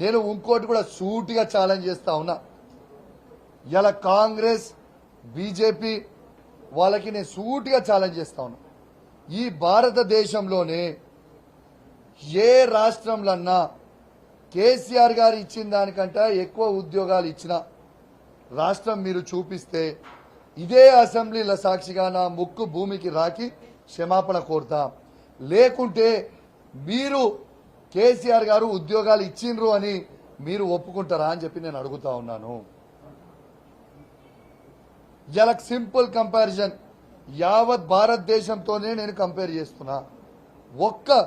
నేను ఇంకోటి కూడా సూటిగా ఛాలెంజ్ చేస్తా ఉన్నా. ఇలా కాంగ్రెస్ బీజేపీ వాళ్ళకి నేను సూటిగా ఛాలెంజ్ చేస్తా ఉన్నా. ఈ భారతదేశంలోనే ఏ రాష్ట్రంలన్నా కేసీఆర్ గారు ఇచ్చిన దానికంటే ఎక్కువ ఉద్యోగాలు ఇచ్చిన రాష్ట్రం మీరు చూపిస్తే ఇదే అసెంబ్లీల సాక్షిగా నా ముక్కు భూమికి రాకి క్షమాపణ కోరుతా. లేకుంటే మీరు కేసీఆర్ గారు ఉద్యోగాలు ఇచ్చిండ్రు అని మీరు ఒప్పుకుంటారా అని చెప్పి నేను అడుగుతా ఉన్నాను. ఇలా సింపుల్ కంపారిజన్ యావత్ భారతదేశంతోనే నేను కంపేర్ చేస్తున్నా. ఒక్క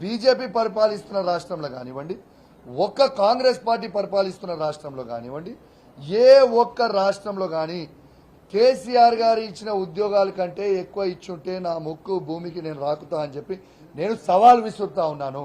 బీజేపీ పరిపాలిస్తున్న రాష్ట్రంలో కానివ్వండి ఒక్క కాంగ్రెస్ పార్టీ పరిపాలిస్తున్న రాష్ట్రంలో కానివ్వండి ఏ ఒక్క రాష్ట్రంలో కానీ కేసీఆర్ గారు ఇచ్చిన ఉద్యోగాల కంటే ఎక్కువ ఇచ్చుంటే నా ముక్కు భూమికి నేను రాకుతా అని చెప్పి నేను సవాల్ విసురుతా ఉన్నాను.